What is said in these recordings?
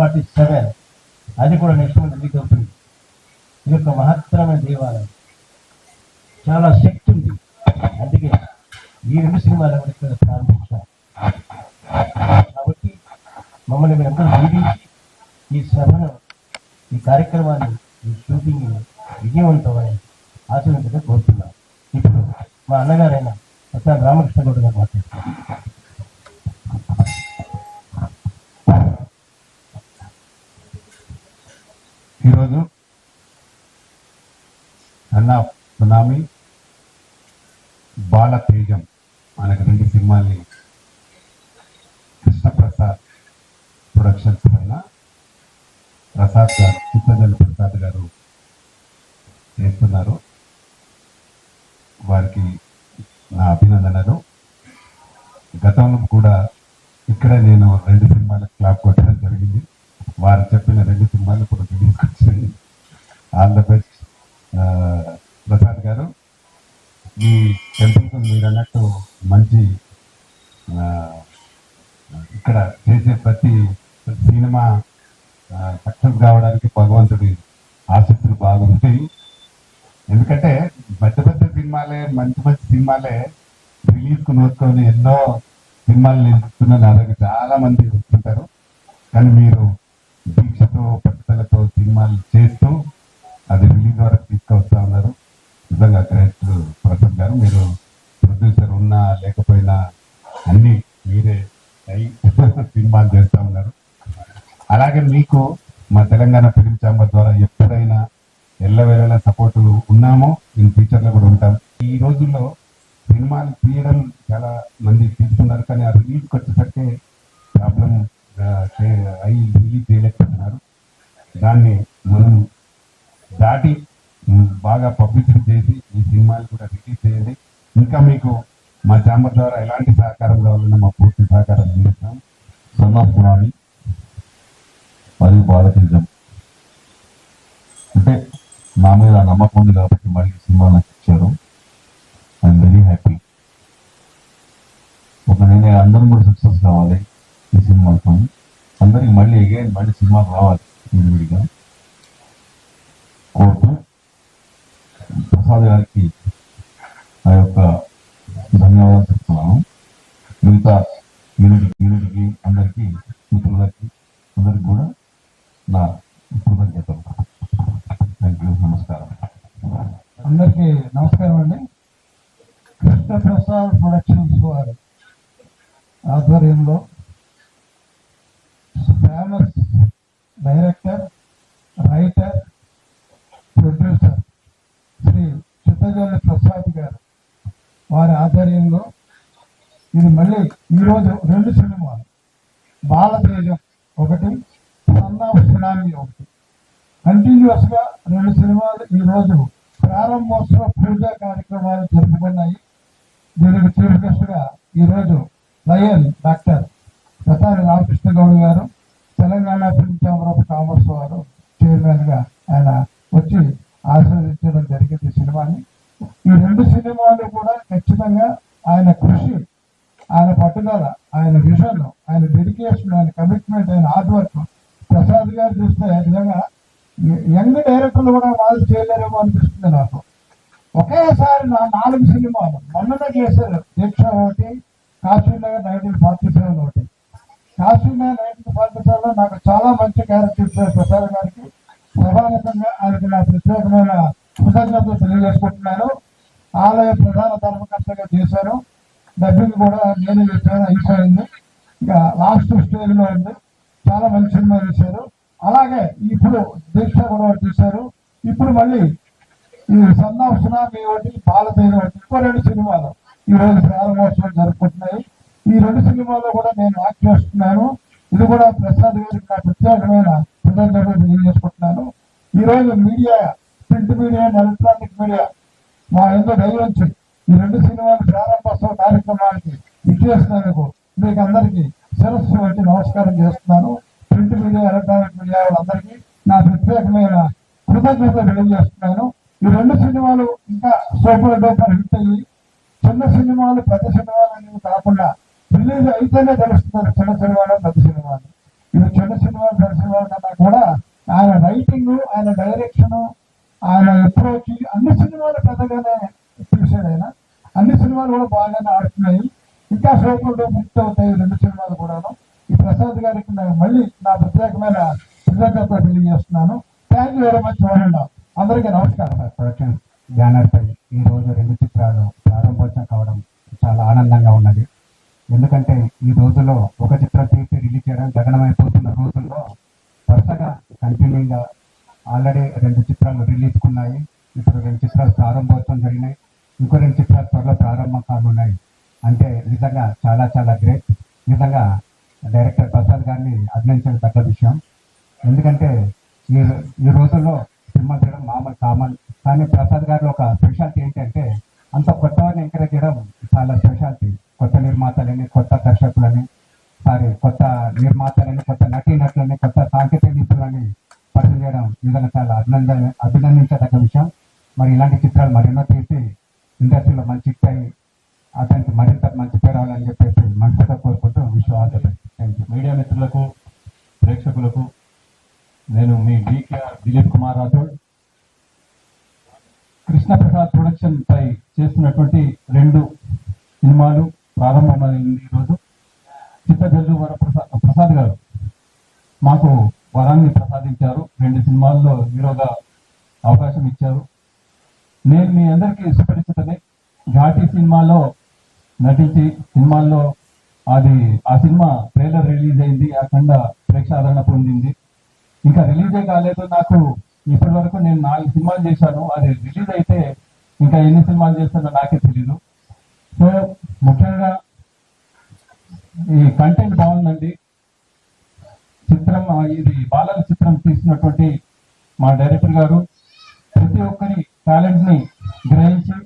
Forty seven అది కూడా next month release అవుతుంది ఇది ఒక మహత్తరమైన దేవాలయం. చాలా శక్తి ఉంది. అందుకే ఈ రెండు సినిమాలు కూడా ఇక్కడ ప్రారంభించాం కాబట్టి మమ్మల్ని మీరందరూ దీవించి ఈ సభను ఈ కార్యక్రమాన్ని ఈ షూటింగ్ విజయవంతమని ఆశీర్వదించగా కోరుతున్నాం. ఇప్పుడు మా అన్నగారైన ప్రసాద్ రామకృష్ణ గౌడ్ గారు మాట్లాడుతున్నారు ఈరోజు అన్న సునామీ బాల తేజం మనకు రెండు కృష్ణప్రసాద్ ప్రొడక్షన్స్ పైన ప్రసాద్ గారు చిత్తజల్లి ప్రసాద్ గారు చేస్తున్నారు. వారికి నా అభినందనలు. గతంలో కూడా ఇక్కడ నేను రెండు సినిమాలకు క్లాప్ కొట్టడం జరిగింది. వారు చెప్పిన రెండు సినిమాలు ఇప్పుడు రిలీజ్ ఆల్ ద బెస్ట్ ఆసక్తులు ఎందుకంటే పెద్ద పెద్ద సినిమాలే మంచి మంచి సినిమాలే రిలీజ్కు నోచుకొని ఎన్నో సినిమాలు నేను చూస్తున్నా నా దగ్గర చాలా మంది వస్తుంటారు. కానీ మీరు దీక్షతో పట్టుదలతో సినిమాలు చేస్తూ అది రిలీజ్ వరకు తీసుకొస్తా ఉన్నారు. నిజంగా గ్రేట్ ప్రసాద్ గారు మీరు ప్రొడ్యూసర్ ఉన్నా లేకపోయినా అన్ని మీరే అయి సినిమాలు చేస్తూ ఉన్నారు. అలాగే మీకు మా తెలంగాణ ఫిలిం ఛాంబర్ ద్వారా ఎప్పుడైనా ఎల్లవేళలా సపోర్ట్ ఉన్నామో ఇన్ ఫ్యూచర్లో కూడా ఉంటాం. ఈ రోజుల్లో సినిమాలు తీయడం చాలా మంది తీసుకున్నారు కానీ ఆ రిలీజ్కి వచ్చేసరికి ప్రాబ్లం అయి రిలీజ్ చేయలేకపోతున్నారు. దాన్ని మనం దాటి బాగా పబ్లిసిటీ చేసి ఈ సినిమాలు కూడా రిలీజ్ చేయండి. ఇంకా మీకు మా ఛాంబర్ ద్వారా ఎలాంటి సహకారం కావాలన్నా మా పూర్తి సహకారం అందిస్తాం. సన్నపురాణి మరియు భారతీయం అంటే నా మీద నమ్మకం ఉంది కాబట్టి మళ్ళీ సినిమా నాకు ఇచ్చారు. ఐఎమ్ వెరీ హ్యాపీ ఒక నేను అందరం కూడా సక్సెస్ కావాలి ఈ సినిమాతో అందరికి మళ్ళీ అగైన్ మళ్ళీ సినిమా రావాలి విడివిడిగా. కోరుతూ ప్రసాద్ గారికి ఆ యొక్క ధన్యవాదాలు చెప్తున్నాను మిగతా యూనిట్ యూనిట్కి అందరికీ మిత్రులకి అందరికి కూడా నా కృతజ్ఞతలు థ్యాంక్ యూ నమస్కారం అందరికీ నమస్కారం అండి కృష్ణప్రసాద్ ప్రొడక్షన్స్ వారి ఆధ్వర్యంలో famous director writer producer Shri Chittajalli Prasad గారు వారి ఆధ్వర్యంలో ఇది మళ్ళీ ఈరోజు రెండు సినిమాలు. బాలతేజం ఒకటి సన్నా సునామీ ఒకటి. కంటిన్యూస్గా రెండు సినిమాలు ఈ రోజు ప్రారంభోత్సవ పూజా కార్యక్రమాలు జరుపుకున్నాయి. దీనికి చీఫ్ గెస్ట్గా ఈరోజు ఈ రోజు లయన్ డాక్టర్ ప్రసారి రామకృష్ణ గౌడ్ గారు Telangana film chamber of commerce వారు చైర్మన్గా ఆయన వచ్చి ఆశీర్వదించడం జరిగింది ఈ సినిమాని. ఈ రెండు సినిమాలు కూడా ఖచ్చితంగా ఆయన కృషి ఆయన పట్టుదల ఆయన విజన్ ఆయన డెడికేషన్ ఆయన కమిట్మెంట్ ఆయన హార్డ్ వర్క్ ప్రసాద్ గారు చూస్తే నిజంగా యంగ్ డైరెక్టర్లు కూడా వాళ్ళు చేయలేరేమో అనిపిస్తుంది నాకు. ఒకేసారి నా నాలుగు సినిమాలు మొన్ననే చేశారు. దీక్ష ఒకటి కాశ్మీర్ నైన్టీన్ ఫార్టీ సెవెన్ ఒకటి. కాశ్మీర్ నైన్టీన్ నాకు చాలా మంచి క్యారెక్టర్ ఇచ్చారు ప్రసాద్ గారికి సభాముఖంగా ఆయనకి నా ప్రత్యేకమైన కృతజ్ఞతలు తెలియజేసుకుంటున్నాను. ఆలయ ప్రధాన ధర్మకర్తగా చేశారు. డబ్బింగ్ కూడా నేను చెప్పాను అయిపోయింది ఇంకా లాస్ట్ స్టేజ్లో ఉంది. చాలా మంచి సినిమా చేశారు. అలాగే ఇప్పుడు దీక్ష కూడా చేశారు. ఇప్పుడు మళ్ళీ ఈ సన్నాఫ్ సునామీ ఒకటి బాలతీర ఒకటి ఇంకో రెండు సినిమాలు ఈ రోజు ప్రారంభోత్సవం జరుపుకుంటున్నాయి. ఈ రెండు సినిమాల్లో కూడా నేను యాక్ట్ చేస్తున్నాను. ఇది కూడా ప్రసాద్ గారికి నా ప్రత్యేకమైన కృతజ్ఞతలు తెలియజేసుకుంటున్నాను ఈ రోజు media print media electronic media మా ఎంతో దయవంచి ఈ రెండు సినిమాలు ప్రారంభోత్సవ కార్యక్రమానికి ఇచ్చేసినందుకు మీకు అందరికీ శిరస్సు వంటి నమస్కారం చేస్తున్నాను. ప్రింట్ మీడియా ఎలక్ట్రానిక్ మీడియా వాళ్ళందరికీ నా ప్రత్యేకమైన కృతజ్ఞతలు తెలియజేస్తున్నాను. ఈ రెండు సినిమాలు ఇంకా సూపర్ డూపర్ హిట్ అయ్యి చిన్న సినిమాలు పెద్ద సినిమాలు అనేవి కాకుండా రిలీజ్ అయితేనే తెలుస్తున్నారు చిన్న సినిమాలు పెద్ద సినిమాలు ఇవి చిన్న సినిమాలు పెద్ద సినిమాలు కన్నా కూడా ఆయన రైటింగ్ ఆయన డైరెక్షన్ ఆయన అప్రోచ్ అన్ని సినిమాలు పెద్దగానే చూశాడు ఆయన. అన్ని సినిమాలు కూడా బాగానే ఆడుతున్నాయి. ఇంకా సూపర్ హిట్ అవుతాయి రెండు సినిమాలు కూడాను. ఈ ప్రసాద్ గారికి నేను మళ్ళీ నా ప్రత్యేకమైన కృతజ్ఞత తెలియజేస్తున్నాను. థ్యాంక్ యూ వెరీ మచ్ వరండా అందరికీ నమస్కారం. ప్రొడక్షన్ బ్యానర్ ఈ రోజు రెండు చిత్రాలు ప్రారంభోత్సవం కావడం చాలా ఆనందంగా ఉన్నది. ఎందుకంటే ఈ రోజుల్లో ఒక చిత్రం తీసి రిలీజ్ చేయడం గగనమైపోతున్న రోజుల్లో వరుసగా కంటిన్యూగా ఆల్రెడీ రెండు చిత్రాలు రిలీజ్ ఉన్నాయి ఇప్పుడు రెండు చిత్రాలు ప్రారంభోత్సవం జరిగినాయి. ఇంకో రెండు చిత్రాలు త్వరలో ప్రారంభం కానున్నాయి. అంటే నిజంగా చాలా చాలా గ్రేట్. నిజంగా డైరెక్టర్ ప్రసాద్ గారిని అభినందించడం తగ్గ విషయం. ఎందుకంటే ఈ ఈ రోజుల్లో సినిమా చేయడం మామూలు కామన్. కానీ ప్రసాద్ గారి ఒక స్పెషాలిటీ ఏంటంటే అంత కొత్త ఎంకరేజ్ చేయడం చాలా స్పెషాలిటీ. కొత్త నిర్మాతలని కొత్త దర్శకులని సారీ కొత్త నిర్మాతలని కొత్త నటీనటులని కొత్త సాంకేతిక నిపుణులని పరిచయం చేయడం నిజంగా చాలా అభినంద అభినందించదగ్గ విషయం. మరి ఇలాంటి చిత్రాలు మరెన్నో తీసి ఇండస్ట్రీలో మంచి పై అతనికి మరింత మంచి పేరు రావాలని చెప్పేసి మంచిగా కోరుకుంటూ విషయం థ్యాంక్ యూ. మీడియా మిత్రులకు ప్రేక్షకులకు నేను మీ D K R Dilip Kumar Rathod Krishnaprasad production పై చేస్తున్నటువంటి రెండు సినిమాలు ప్రారంభమైంది ఈరోజు చిత్తజల్లు వరప్రసాద్ ప్రసాద్ గారు మాకు వరాన్ని ప్రసాదించారు. రెండు సినిమాల్లో హీరోగా అవకాశం ఇచ్చారు. నేను మీ అందరికీ సుపరిచితమే ఘాటి సినిమాలో నటించి సినిమాల్లో అది ఆ సినిమా ట్రైలర్ రిలీజ్ అయింది. అఖండ ప్రేక్షాదరణ పొందింది. ఇంకా రిలీజే కాలేదు. నాకు ఇప్పటి వరకు నేను నాలుగు సినిమాలు చేశాను. అది రిలీజ్ అయితే ఇంకా ఎన్ని సినిమాలు చేస్తానో నాకే తెలీదు. సో ముఖ్యంగా ఈ కంటెంట్ బాగుందండి. చిత్రం ఇది బాలల చిత్రం తీసినటువంటి మా డైరెక్టర్ గారు ప్రతి ఒక్కరి టాలెంట్ని గ్రహించి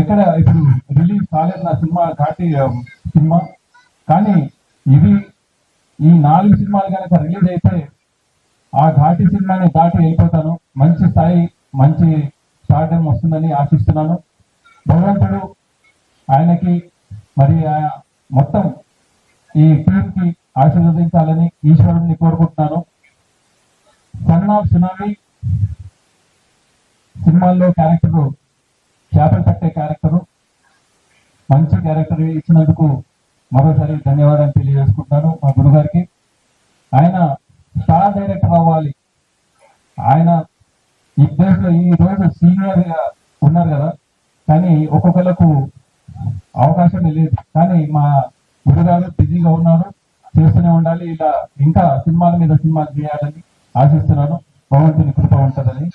ఎక్కడ ఇప్పుడు రిలీజ్ కాలేదు నా సినిమా ఘాటి సినిమా. కానీ ఇవి ఈ నాలుగు సినిమాలు కనుక రిలీజ్ అయితే ఆ ఘాటి సినిమాని దాటి వెళ్ళిపోతాను మంచి స్థాయి మంచి స్టార్డం వస్తుందని ఆశిస్తున్నాను. భగవంతుడు ఆయనకి మరి మొత్తం ఈ టీమ్కి ఆశీర్వదించాలని ఈశ్వరుడిని కోరుకుంటున్నాను. సన్ ఆఫ్ సునామీ సినిమాల్లో క్యారెక్టర్ చేపలు పట్టే క్యారెక్టరు మంచి క్యారెక్టర్ ఇచ్చినందుకు మరోసారి ధన్యవాదాలు తెలియజేసుకుంటున్నాను మా గురుగారికి. ఆయన స్టార్ డైరెక్టర్ అవ్వాలి. ఆయన ఈ ప్లేస్లో ఈ రోజు సీనియర్గా ఉన్నారు కదా. కానీ ఒక్కొక్కలకు అవకాశం లేదు. కానీ మా గురుగారు బిజీగా ఉన్నారు. చేస్తూనే ఉండాలి. ఇలా ఇంకా సినిమాల మీద సినిమాలు చేయాలని ఆశిస్తున్నాను. భగవంతుని కృప ఉంటుందని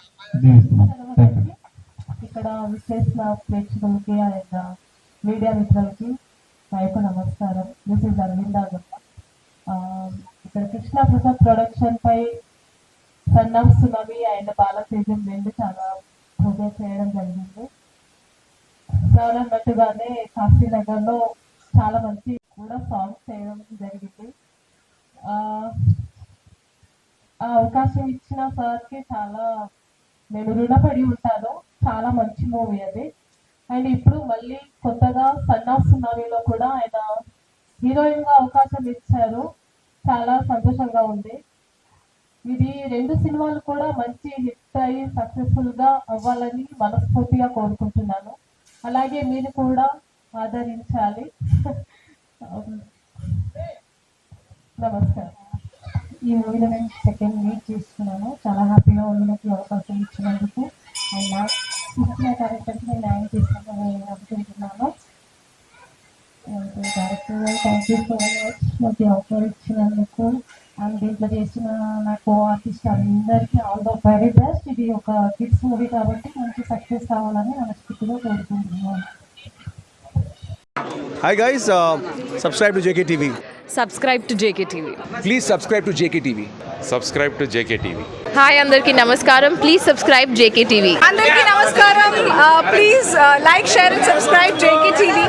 దీవిస్తున్నాను థ్యాంక్ యూ ఇక్కడ విశేష ప్రేక్షకులకి అండ్ మీడియా మిత్రులకి నా నమస్కారం. దిస్ ఇస్ అరవింద ఇక్కడ కృష్ణ ప్రసాద్ ప్రొడక్షన్ పై సన్ సునవి అండ్ బాలతేజం రెండు చాలా ప్రొజెక్ట్ చేయడం జరిగింది. సార్ అన్నట్టుగానే కాశీనగర్ చాలా మంచి కూడా సాంగ్స్ చేయడం జరిగింది. ఆ, ఆ అవకాశం ఇచ్చిన సార్కి చాలా నేను రుణపడి ఉంటాను. చాలా మంచి మూవీ అది. అండ్ ఇప్పుడు మళ్ళీ కొత్తగా సన్ ఆఫ్ సునామీలో కూడా ఆయన హీరోయిన్గా అవకాశం ఇచ్చారు. చాలా సంతోషంగా ఉంది. ఇది రెండు సినిమాలు కూడా మంచి హిట్ అయ్యి సక్సెస్ఫుల్గా అవ్వాలని మనస్ఫూర్తిగా కోరుకుంటున్నాను. అలాగే మీరు కూడా ఆదరించాలి. నమస్కారం. ఈ మూవీలో నేను సెకండ్ వీక్ చేస్తున్నాను. చాలా హ్యాపీగా ఉంది. నాకు అవకాశం ఇచ్చినందుకు. అండ్ నా ఇచ్చిన క్యారెక్టర్కి నేను న్యాయం చేస్తాను నేను అనుకుంటున్నాను director thank you. So much నాకు ఆఫర్ ఇచ్చినందుకు. అండ్ దీంట్లో చేసిన నా కో ఆర్టిస్ట్ అందరికీ ఆల్ ద వెరీ బెస్ట్ ఇది ఒక కిడ్స్ మూవీ కాబట్టి మంచి సక్సెస్ కావాలని మనస్ఫూర్తిగా కోరుకుంటున్నాను. Hi guys, uh, subscribe to JKTV. Subscribe to JK TV Please subscribe to JKTV. subscribe to JKTV. Hi అందరికీ నమస్కారం. ప్లీజ్ సబ్స్క్రైబ్ జేకే టీవీ అందరికీ నమస్కారం. Please like share and subscribe JK TV